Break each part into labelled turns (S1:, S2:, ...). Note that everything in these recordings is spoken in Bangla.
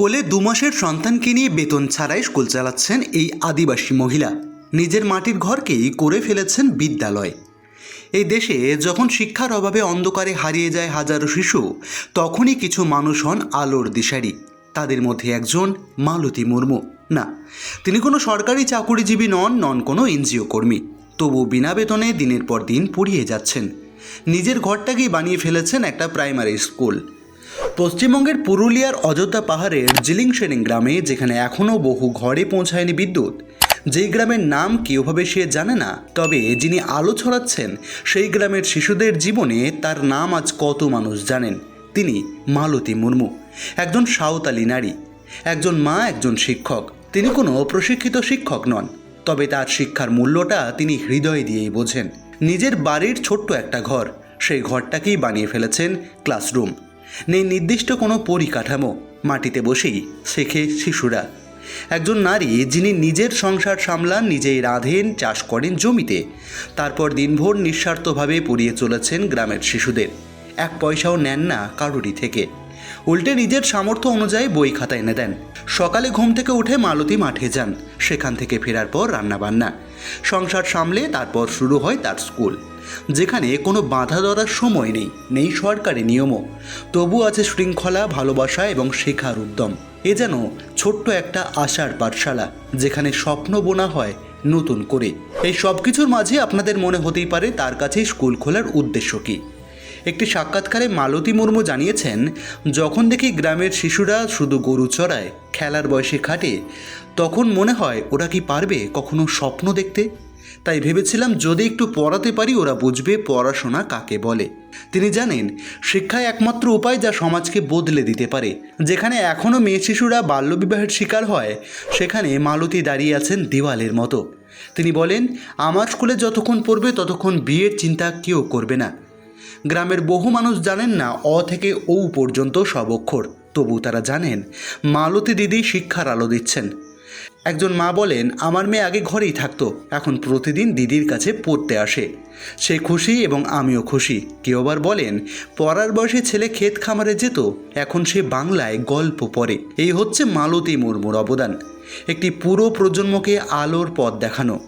S1: কোলে দু মাসের সন্তানকে নিয়ে বেতন ছাড়াই স্কুল চালাচ্ছেন এই আদিবাসী মহিলা। নিজের মাটির ঘরকেই করে ফেলেছেন বিদ্যালয়। এই দেশে যখন শিক্ষার অভাবে অন্ধকারে হারিয়ে যায় হাজারো শিশু, তখনই কিছু মানুষ হন আলোর দিশারি। তাদের মধ্যে একজন মালতী মুর্মু। না, তিনি কোনো সরকারি চাকুরিজীবী নন নন কোনো এনজিও কর্মী। তবু বিনা বেতনে দিনের পর দিন পড়িয়ে যাচ্ছেন। নিজের ঘরটাকেই বানিয়ে ফেলেছেন একটা প্রাইমারি স্কুল। পশ্চিমবঙ্গের পুরুলিয়ার অযোধ্যা পাহাড়ের জিলিং শেরিং গ্রামে, যেখানে এখনও বহু ঘরে পৌঁছায়নি বিদ্যুৎ। যেই গ্রামের নাম কেউভাবে সে জানে না, তবে যিনি আলো ছড়াচ্ছেন, সেই গ্রামের শিশুদের জীবনে তার নাম আজ কত মানুষ জানেন। তিনি মালতী মুর্মু, একজন সাঁওতালি নারী, একজন মা, একজন শিক্ষক। তিনি কোনো প্রশিক্ষিত শিক্ষক নন, তবে তার শিক্ষার মূল্যটা তিনি হৃদয় দিয়েই বোঝেন। নিজের বাড়ির ছোট্ট একটা ঘর, সেই ঘরটাকেই বানিয়ে ফেলেছেন ক্লাসরুম। নেই নির্দিষ্ট কোনো পরিকাঠামো। মাটিতে বসেই শেখে শিশুরা। একজন নারী যিনি নিজের সংসার সামলান, নিজেই রাঁধেন, চাষ করেন জমিতে, তারপর দিনভর নিঃস্বার্থভাবে পড়িয়ে চলেছেন গ্রামের শিশুদের। এক পয়সাও নেন না কারোরই থেকে। উল্টে নিজের সামর্থ্য অনুযায়ী বই খাতা এনে দেন। সকালে ঘুম থেকে উঠে মালতী মাঠে যান। সেখান থেকে ফেরার পর রান্নাবান্না। সংসার সামলে তারপর শুরু হয় তার স্কুল। যেখানে কোনো বাধা ধরার সময় নেই নেই সরকারি নিয়মও। তবু আছে শৃঙ্খলা, ভালোবাসা এবং শেখার উদ্যম। এ যেন ছোট্ট একটা আশার পাঠশালা, যেখানে স্বপ্ন বোনা হয় নতুন করে। এই সব কিছুর মাঝে আপনাদের মনে হতেই পারে তার কাছে স্কুল খোলার উদ্দেশ্য কী। একটি সাক্ষাৎকারে মালতী মুর্মু জানিয়েছেন, যখন দেখি গ্রামের শিশুরা শুধু গরু চড়ায়, খেলার বয়সে খাটে, তখন মনে হয় ওরা কি পারবে কখনো স্বপ্ন দেখতে? তাই ভেবেছিলাম যদি একটু পড়াতে পারি ওরা বুঝবে পড়াশোনা কাকে বলে। তিনি জানেন, শিক্ষাই একমাত্র উপায় যা সমাজকে বদলে দিতে পারে। যেখানে এখনও মেয়ে শিশুরা বাল্যবিবাহের শিকার হয়, সেখানে মালতী দাঁড়িয়ে আছেন দেওয়ালের মতো। তিনি বলেন, আমার স্কুলে যতক্ষণ পড়বে ততক্ষণ বিয়ের চিন্তা কেউ করবে না। গ্রামের বহু মানুষ জানেন না অ থেকে ও পর্যন্ত সব অক্ষর। তবু তারা জানেন, মালতী দিদি শিক্ষার আলো দিচ্ছেন। একজন মা বলেন, আমার মেয়ে আগে ঘরেই থাকতো, এখন প্রতিদিন দিদির কাছে পড়তে আসে। সে খুশি এবং আমিও খুশি। কেউ আবার বলেন, পড়ার বয়সে ছেলে ক্ষেত খামারে যেত, এখন সে বাংলায় গল্প পড়ে। এই হচ্ছে মালতী মুর্মুর অবদান। একটি পুরো প্রজন্মকে আলোর পথ দেখানো।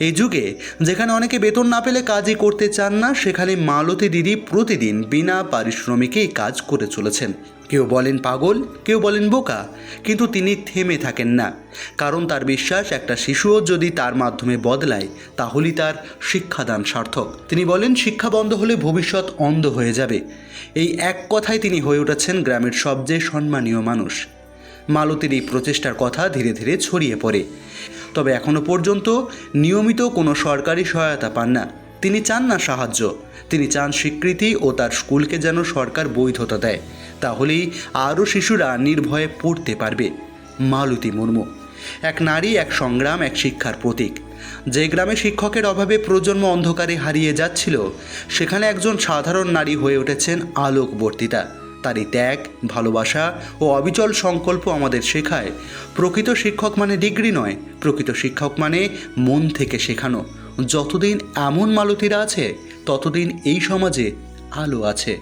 S1: এই যুগে যেখানে অনেকে বেতন না পেলে কাজই করতে চান না, সেখানে মালতী দিদি প্রতিদিন বিনা পারিশ্রমিকে এই কাজ করে চলেছেন। কেউ বলেন পাগল, কেউ বলেন বোকা, কিন্তু তিনি থেমে থাকেন না। কারণ তার বিশ্বাস, একটা শিশুও যদি তার মাধ্যমে বদলায়, তাহলেই তার শিক্ষাদান সার্থক। তিনি বলেন, শিক্ষা বন্ধ হলে ভবিষ্যৎ অন্ধ হয়ে যাবে। এই এক কথায় তিনি হয়ে উঠেছেন গ্রামের সবচেয়ে সম্মানীয় মানুষ। মালতীর এই প্রচেষ্টার কথা ধীরে ধীরে ছড়িয়ে পড়ে। তবে এখনও পর্যন্ত নিয়মিত কোনো সরকারি সহায়তা পান না। তিনি চান না সাহায্য। তিনি চান স্বীকৃতি ও তার স্কুলকে যেন সরকার বৈধতা দেয়। তাহলেই আরও শিশুরা নির্ভয়ে পড়তে পারবে। মালতী মুর্মু। এক নারী, এক সংগ্রাম, এক শিক্ষার প্রতীক। যে গ্রামে শিক্ষকের অভাবে প্রজন্ম অন্ধকারে হারিয়ে যাচ্ছিল, সেখানে একজন সাধারণ নারী হয়ে উঠেছেন আলোকবর্তিতা। তারই ত্যাগ, ভালোবাসা ও অবিচল সংকল্প আমাদের শেখায়। প্রকৃত শিক্ষক মানে ডিগ্রি নয়, প্রকৃত শিক্ষক মানে মন থেকে শেখানো। যতদিন এমন মালতীরা আছে, ততদিন এই সমাজে আলো আছে।